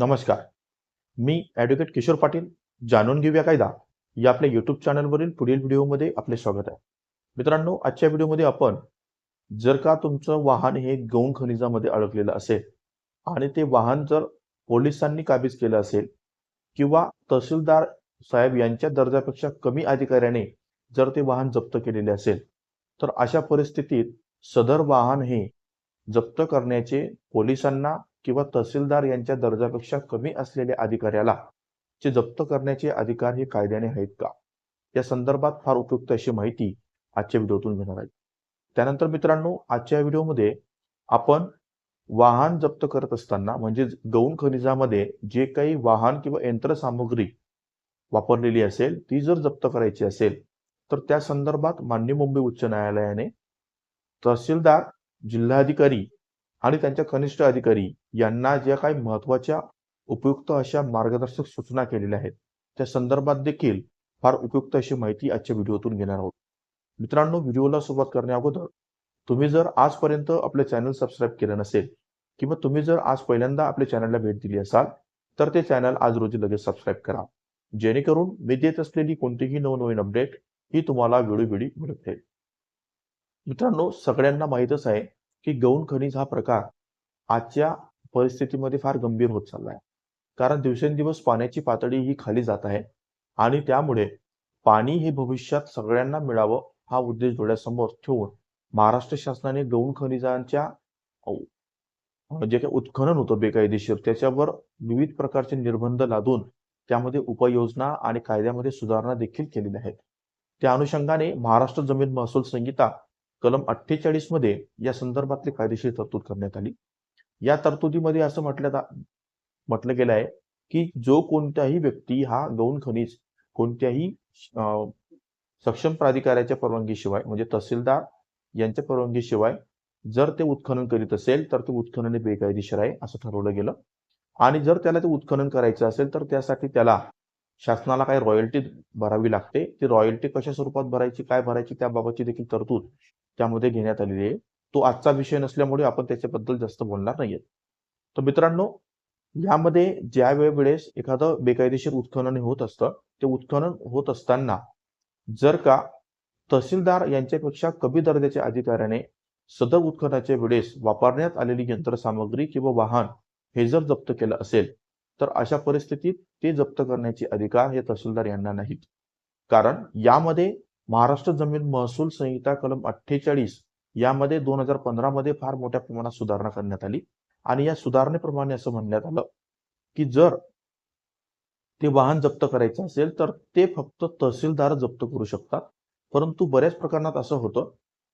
नमस्कार. मी ॲडव्होकेट किशोर पाटील जाणून घेऊया कायदा. या आपल्या युट्यूब चॅनलवरील पुढील व्हिडिओमध्ये आपले स्वागत आहे. मित्रांनो आजच्या व्हिडिओमध्ये आपण जर का तुमचं वाहन हे गौण खनिजामध्ये अडकलेलं असेल आणि ते वाहन जर पोलिसांनी काबीज केलं असेल किंवा तहसीलदार साहेब यांच्या दर्जापेक्षा कमी अधिकाऱ्याने जर ते वाहन जप्त केलेले असेल तर अशा परिस्थितीत सदर वाहन हे जप्त करण्याचे पोलिसांना किंवा तहसीलदार यांच्या दर्जापेक्षा कमी असलेल्या अधिकाऱ्याला चे जप्त करण्याचे अधिकार हे कायद्याने आहेत का? या संदर्भात फार उपयुक्त अशी माहिती आजच्या व्हिडिओतून घेणार आहे. त्यानंतर मित्रांनो आजच्या व्हिडिओमध्ये आपण वाहन जप्त करत असताना म्हणजे गौण खनिजामध्ये जे काही वाहन किंवा यंत्रसामुग्री वापरलेली असेल ती जर जप्त करायची असेल तर त्या संदर्भात मान्य मुंबई उच्च न्यायालयाने तहसीलदार जिल्हाधिकारी आणि त्यांच्या कनिष्ठ अधिकारी यांना ज्या काही महत्त्वाच्या उपयुक्त अशा मार्गदर्शक सूचना केलेल्या आहेत त्या संदर्भात देखील फार उपयुक्त अशी माहिती आजच्या व्हिडिओतून घेणार आहोत. मित्रांनो व्हिडिओला सुरुवात करण्या अगोदर तुम्ही जर आजपर्यंत आपले चॅनल सबस्क्राईब केलं नसेल किंवा तुम्ही जर आज पहिल्यांदा आपल्या चॅनलला भेट दिली असाल तर ते चॅनल आज रोजी लगेच सबस्क्राईब करा. जेणेकरून मी देत असलेली कोणतीही नवनवीन अपडेट ही तुम्हाला वेळोवेळी मिळत राहील. मित्रांनो सगळ्यांना माहीतच आहे की गौण खनिज हा प्रकार आजच्या परिस्थितीमध्ये फार गंभीर होत चालला आहे कारण दिवसेंदिवस पाण्याची पातळी ही खाली जात आहे आणि त्यामुळे पाणी हे भविष्यात सगळ्यांना मिळावं हा उद्देश डोळ्यासमोर ठेवून महाराष्ट्र शासनाने गौण खनिजांच्या जे काही उत्खनन होतं बेकायदेशीर त्याच्यावर विविध प्रकारचे निर्बंध लादून त्यामध्ये उपाययोजना आणि कायद्यामध्ये सुधारणा देखील केलेल्या आहेत. त्या अनुषंगाने महाराष्ट्र जमीन महसूल संहिता कलम अठ्ठेचाळीसमध्ये या संदर्भातली कायदेशीर तरतूद करण्यात आली. या तरतुदीमध्ये असं म्हटलं म्हटलं गेलं आहे की जो कोणताही व्यक्ती हा गौण खनिज कोणत्याही सक्षम प्राधिकाऱ्याच्या परवानगीशिवाय म्हणजे तहसीलदार यांच्या परवानगीशिवाय जर ते उत्खनन करीत असेल तर ते उत्खनन बेकायदेशीर आहे असं ठरवलं गेलं. आणि जर त्याला ते उत्खनन करायचं असेल तर त्यासाठी त्याला शासनाला काही रॉयल्टी भरावी लागते. ती रॉयल्टी कशा स्वरूपात भरायची काय भरायची त्याबाबतची देखील तरतूद त्यामध्ये घेण्यात आलेली आहे. तो आजचा विषय नसल्यामुळे आपण त्याच्याबद्दल जास्त बोलणार नाहीये तर मित्रांनो यामध्ये ज्या वेळेस एखादं बेकायदेशीर उत्खनन होत असतं ते उत्खनन होत असताना जर का तहसीलदार यांच्यापेक्षा कमी दर्जाच्या अधिकाऱ्याने सदर उत्खनाच्या वेळेस वापरण्यात आलेली यंत्रसामग्री किंवा वाहन हे जर जप्त केलं असेल तर अशा परिस्थितीत ते जप्त करण्याचे अधिकार हे तहसीलदार यांना नाहीत. कारण यामध्ये महाराष्ट्र जमीन महसूल संहिता कलम अठ्ठेचाळीस यामध्ये दोन हजार पंधरा मध्ये फार मोठ्या प्रमाणात सुधारणा करण्यात आली. आणि या सुधारणेप्रमाणे असं म्हणण्यात आलं की जर ते वाहन जप्त करायचं असेल तर ते फक्त तहसीलदार जप्त करू शकतात. परंतु बऱ्याच प्रकरणात असं होतं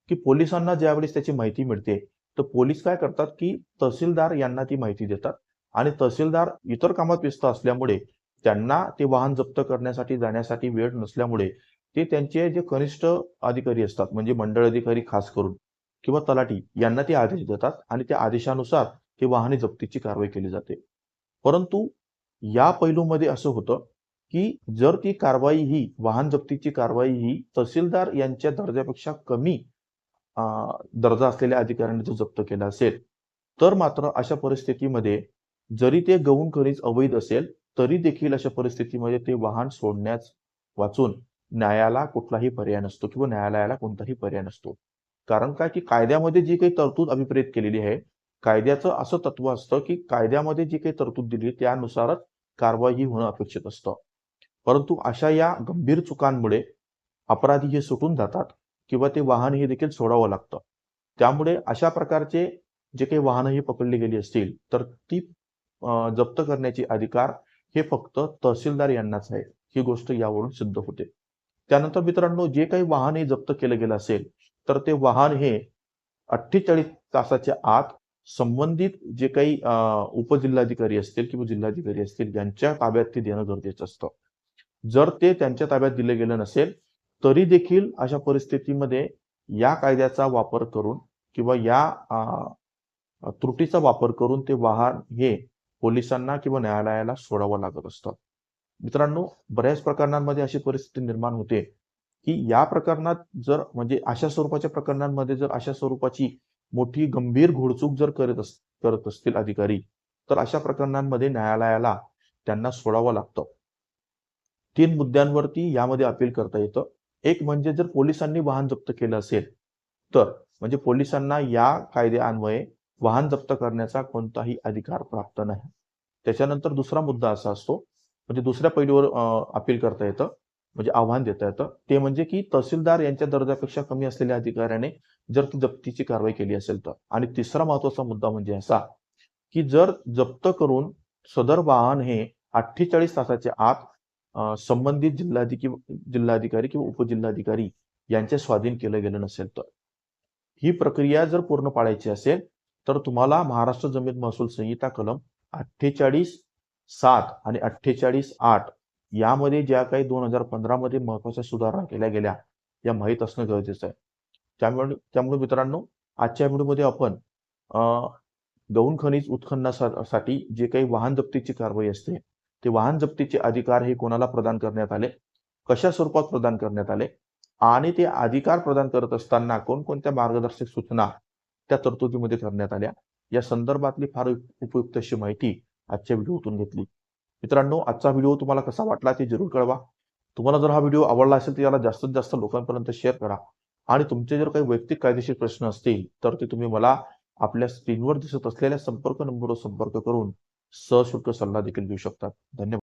की पोलिसांना ज्यावेळेस त्याची माहिती मिळते तर पोलीस काय करतात की तहसीलदार यांना ती माहिती देतात. आणि तहसीलदार इतर कामात व्यस्त असल्यामुळे त्यांना ते वाहन जप्त करण्यासाठी जाण्यासाठी वेळ नसल्यामुळे ते त्यांचे जे कनिष्ठ अधिकारी असतात म्हणजे मंडळ अधिकारी खास करून किंवा तलाठी यांना ते आदेश देतात आणि त्या आदेशानुसार ते वाहने जप्तीची कारवाई केली जाते. परंतु या पैलूमध्ये असं होतं की जर ती कारवाई ही वाहन जप्तीची कारवाई ही तहसीलदार यांच्या दर्जापेक्षा कमी दर्जा असलेल्या अधिकाऱ्यांनी जर जप्त केला असेल तर मात्र अशा परिस्थितीमध्ये जरी ते गौण खनिज अवैध असेल तरी देखील अशा परिस्थितीमध्ये ते वाहन सोडण्यास वाचून न्यायाला कुठलाही पर्याय नसतो किंवा न्यायालयाला कोणताही पर्याय नसतो. कारण काय की कायद्यामध्ये जी काही तरतूद अभिप्रेत केलेली आहे कायद्याचं असं तत्व असतं की कायद्यामध्ये जी काही तरतूद दिली त्यानुसारच कारवाई ही होणं अपेक्षित असतं. परंतु अशा या गंभीर चुकांमुळे अपराधी हे सुटून जातात किंवा ते वाहन हे देखील सोडावं लागतं. त्यामुळे अशा प्रकारचे जे काही वाहनं ही पकडली गेली असतील तर ती जप्त करण्याचे अधिकार हे फक्त तहसीलदार यांनाच आहे ही गोष्ट यावरून सिद्ध होते. त्यानंतर मित्रांनो जे काही वाहन हे जप्त केलं गेलं असेल तर ते वाहन हे अठ्ठेचाळीस तासाच्या आत संबंधित जे काही अं, उपजिल्हाधिकारी असतील किंवा जिल्हाधिकारी असतील यांच्या ताब्यात ते देणं गरजेचं असतं. जर ते त्यांच्या ताब्यात दिलं गेलं नसेल तरी देखील अशा परिस्थितीमध्ये या कायद्याचा वापर करून किंवा या त्रुटीचा वापर करून ते वाहन हे पोलिसांना किंवा न्यायालयाला सोडावं लागत असतं. मित्रांनो बऱ्याच प्रकरणांमध्ये अशी परिस्थिती निर्माण होते की या प्रकरणात जर म्हणजे अशा स्वरूपाच्या प्रकरणांमध्ये जर अशा स्वरूपाची मोठी गंभीर घोडचूक जर करत अस करत असतील अधिकारी तर अशा प्रकरणांमध्ये न्यायालयाला त्यांना सोडावं लागतं. तीन मुद्द्यांवरती यामध्ये अपील करता येतं. एक म्हणजे जर पोलिसांनी वाहन जप्त केलं असेल तर म्हणजे पोलिसांना या कायद्यान्वये वाहन जप्त करण्याचा कोणताही अधिकार प्राप्त नाही. त्याच्यानंतर दुसरा मुद्दा असा असतो म्हणजे दुसऱ्या पैलूवर अपील करता येतं म्हणजे आव्हान देता येतं. ते म्हणजे की तहसीलदार यांच्या दर्जापेक्षा कमी असलेल्या अधिकाऱ्याने जर ती जप्तीची कारवाई केली असेल तर. आणि तिसरा महत्त्वाचा मुद्दा म्हणजे असा की जर जप्त करून सदर वाहन हे अठ्ठेचाळीस तासाच्या आत संबंधित जिल्हाधिक जिल्हाधिकारी किंवा उपजिल्हाधिकारी यांच्या स्वाधीन केलं गेलं नसेल तर. ही प्रक्रिया जर पूर्ण पाळायची असेल तर तुम्हाला महाराष्ट्र जमीन महसूल संहिता कलम अठ्ठेचाळीस सात आणि अठ्ठेचाळीस आठ यामध्ये ज्या काही दोन हजार पंधरा मध्ये महत्त्वाच्या सुधारणा केल्या गेल्या या माहीत असणं गरजेचं आहे. त्यामुळे त्यामुळे मित्रांनो आजच्या व्हिडिओमध्ये आपण अं, गौण खनिज उत्खननासाठी जे काही वाहन जप्तीची कारवाई असते ते वाहन जप्तीचे अधिकार हे कोणाला प्रदान करण्यात आले कशा स्वरूपात प्रदान करण्यात आले आणि ते अधिकार प्रदान करत असताना कोणकोणत्या मार्गदर्शक सूचना त्या तरतुदीमध्ये करण्यात आल्या या संदर्भातली फार उपयुक्त अशी माहिती आजच्या व्हिडिओतून घेतली. मित्रांनो आजचा व्हिडिओ तुम्हाला कसा वाटला ते जरूर कळवा. तुम्हाला जर हा व्हिडिओ आवडला असेल तर याला जास्तीत जास्त लोकांपर्यंत शेअर करा. आणि तुमचे जर काही वैयक्तिक कायदेशीर प्रश्न असतील तर ते तुम्ही मला आपल्या स्क्रीनवर दिसत असलेल्या संपर्क नंबरवर संपर्क करून सशुल्क सल्ला देखील देऊ शकतात. धन्यवाद.